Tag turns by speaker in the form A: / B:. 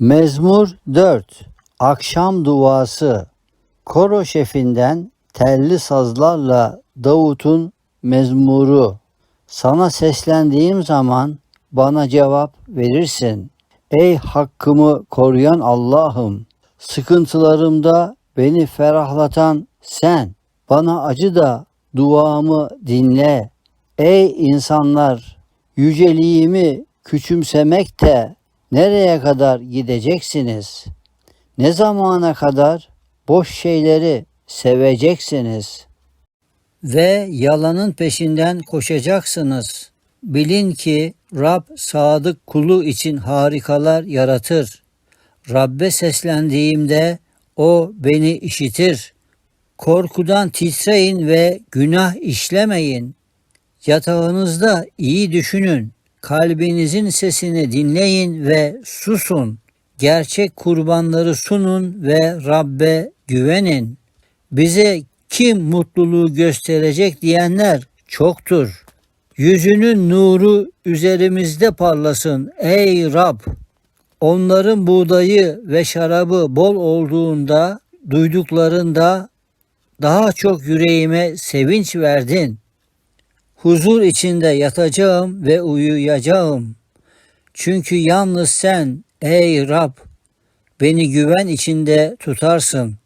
A: Mezmur 4 Akşam duası Koro şefinden telli sazlarla Davut'un mezmuru Sana seslendiğim zaman bana cevap verirsin. Ey hakkımı koruyan Allah'ım sıkıntılarımda beni ferahlatan sen bana acı da duamı dinle. Ey insanlar yüceliğimi küçümsemekte nereye kadar gideceksiniz? Ne zamana kadar boş şeyleri seveceksiniz? Ve yalanın peşinden koşacaksınız. Bilin ki Rab sadık kulu için harikalar yaratır. Rabbe seslendiğimde o beni işitir. Korkudan titreyin ve günah işlemeyin. Yatağınızda iyi düşünün. Kalbinizin sesini dinleyin ve susun. Gerçek kurbanları sunun ve Rabbe güvenin. Bize kim mutluluğu gösterecek diyenler çoktur. Yüzünün nuru üzerimizde parlasın ey Rab. Onların buğdayı ve şarabı bol olduğunda duyduklarında daha çok yüreğime sevinç verdin. Huzur içinde yatacağım ve uyuyacağım. Çünkü yalnız sen ey Rab beni güven içinde tutarsın.